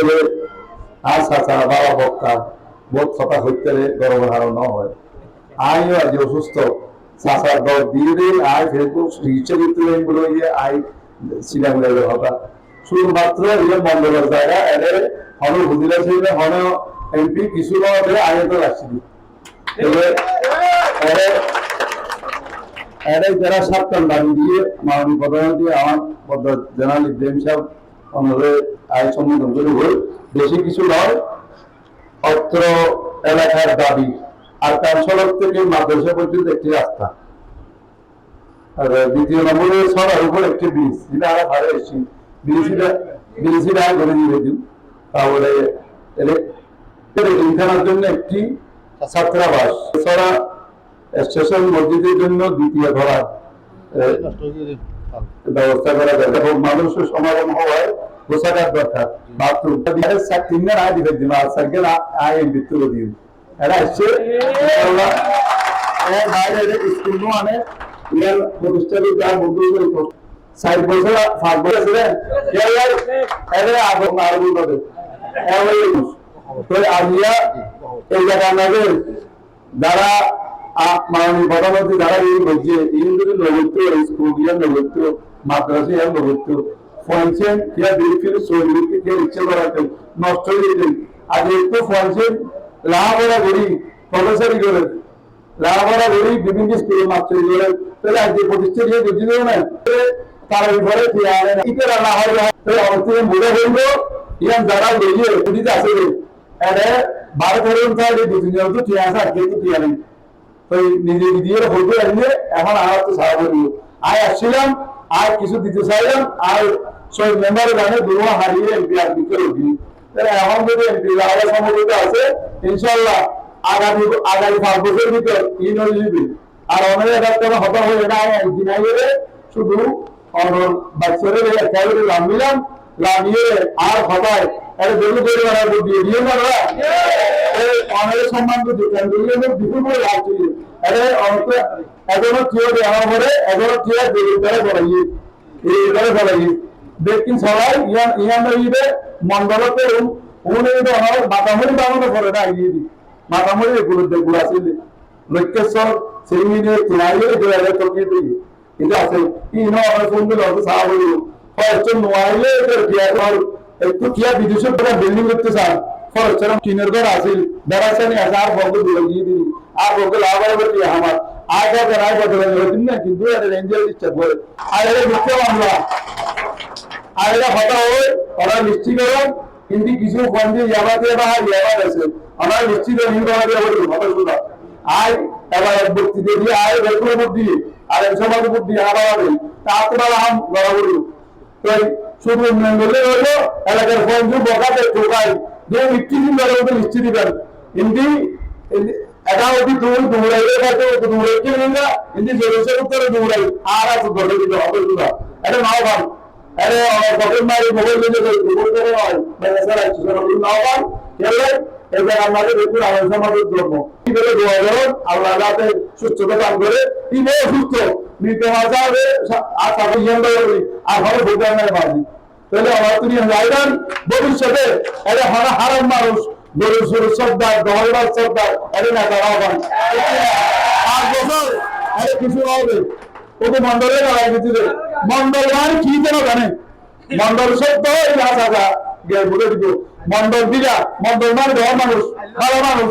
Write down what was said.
আসলে আর চাচা বাবা, বক্তা বহুত কথা হইতে গরম হারণ হয়। আইও আজ অসুস্থ। চাচার দর দিয়ে আই ফেসবুক চিকিৎসা করতে বলে গিয়ে আই সিনাগুলের কথা। শুধুমাত্র ইয়ে মন্ডলের জায়গা এদের হন বুঝিলা ছিল, হন এমপি, কিছু নয় আইনত রাখছি এবার এরে এরে যারা সাতটান দাবি দিয়ে, মাননীয় প্রধানমন্ত্রী, আমার জেনারেল ইব্রাহিম সাহেব আয় করে হল বেশি কিছু নয়, অত্র এলাকার দাবি। আর তার সড়ক থেকে মাদ্রাসা পর্যন্ত একটি রাস্তা। আর দ্বিতীয় নম্বরে উপর একটি ব্রিজ। যেটা এসেছি। ব্রিজটা ব্রিজটা করে দিয়ে দিন তাহলে এখানের জন্য একটি ছাত্রাবাস। এছাড়া স্টেশন মসজিদের জন্য দ্বিতীয় ধরা। ব্যবস্থা করা যায়। এবং মানুষের সমাগম হওয়ায় পোশাকার দরকার। বাথরুম তিন দিন আয় দিবে দিন। সাইকেল আয় মৃত্যু দিন। এরা এসছে বাইরে স্কুল নু আনে। ইয়ার প্রতিষ্ঠানে যার বন্ধু ষাট বছর পাঁচ বছর ছিলেন এদের আগে আর তো আলিয়া, এই জায়গা যারা মাননীয় প্রধানমন্ত্রী যারা এই বলছে ইন্দ্রের নবত্ব স্কুল ইয়ার নবত্ব মাদ্রাসা ইয়ার নবত্ব ফোনছেন কিয়া বিরুদ্ধে সৌদিকে কে ইচ্ছে করাতে নষ্ট হয়ে যেতেন আজ একটু ফোনছেন লাহাপড়া করি প্রফেসরি করে লাহাপড়া করি বিভিন্ন স্কুলে মাত্র করে তাহলে আজ যে প্রতিষ্ঠা দিয়ে বুঝি দেবো না তার উপরে ইটের না হয় তাহলে অবশ্যই মনে বলব ইয়ান যারা লইয়ে বুঝিতে আসে এটা বারো তেরো তাহলে দু তিন জন তো ঠিক আছে আর কেউ তো ঠিক নেই এই নিজে হইতে আসলে এখন আমার তো সারা করি আয় আসছিলাম আর কিছু দিতে চাইলাম আর সব মেম্বার জানে দুর্মা হারিয়ে এমপি আর তাহলে এখন যদি এমপি আবার সম্মতিত আছে ইনশাল্লাহ আগামী আগামী পাঁচ বছরের ভিতর ইন হয়ে আর অনেক একটা হতা হয়ে না একদিন আগে শুধু অনর বাচ্চাদের একেবারে লামিলাম লামিয়ে আর হতায় আরে বেলু করে আর দিয়ে দিয়ে এই অনেক সম্মান দিতে কেন দিয়ে বিপুল করে লাগছে আরে অনেক এখনও কেউ দেওয়া পরে এখনও কেউ দেবে তারা বলাই এই তারা বলাই দেখি সবাই ইয়ান ইয়ান ইবে মন্ডলতে উনি তো আমার মাতামুড়ি বানানো করে না ইয়ে দি মাতামুড়ি এগুলো দেখগুলো আছে লক্ষ্যেশ্বর সেই মিনিয়ে তিনাইয়ে গেলে তো কি দিই। এটা আছে? ইনো আমার সুন্দর অত সাহাবলি ফরচুন নোয়াইলে এর কিয়া কর একটু কিয়া বিদেশে পুরো বিল্ডিং করতে চান? ফরচুন টিনের ঘর আছে বেড়াছানি আছে, আর বলতে দিল গিয়ে দিই আর বলতে লাভ হবে কি আমার? আগে রায় বদলে দিন না কিন্তু রেঞ্জের ইচ্ছা করে আর এর মুখ্য মামলা আর এটা হতা হয়, ওরা নিশ্চিত করুন কিন্তু কিছু ফন্ডে ইয়াবাতে বা ইয়াবাদ আছে আমরা নিশ্চিত আমাদের বলব ভালো শুধু আয়, এবার এক ব্যক্তি দিয়ে আয় বেকুল বুদ্ধি আর সমাজ বুদ্ধি আবার হবে তা আপনারা আম গড়া তো শুধু উন্নয়ন করলে হলো এলাকার ফন্ডে বকাতে টোকাই যে একটি দিন ধরে ওদের নিশ্চিত দিবেন। কিন্তু এটা অতি দূর দৌড়াইলে কাছে দৌড়াইতে না। কিন্তু জোরেছে উত্তরে দৌড়াই আর আছে ধরে দিতে হবে শুধু এটা নাও ভালো আরে বকের মারি মোবাইল নিয়ে যাই মোবাইল করে হয়। মানে স্যার আইছো স্যার আপনি নাও পান গেলে এবার আমাদের দেখুন, আমার সমাজের জন্য কি বলে দোয়া করুন? আল্লাহ সুস্থতা দান করে। কি সুস্থ। মৃত মাঝাবে আর সাথে আর হবে ভোটার বাজি তাহলে আমার তুমি যাইবেন ভবিষ্যতে এটা হারা হারাম মানুষ। গরু সরু সর্দার দহলদার সর্দার এটা না তারা হবেন পাঁচ বছর আরে কিছু হবে। ওকে মন্ডলে লড়াই দিতে মন্ডল মানে কি যেন জানে? মন্ডল সত্য এই ভাষা গিয়ে বলে দিব। মন্ডল দিলা মন্ডল মানে মানুষ ভালো মানুষ।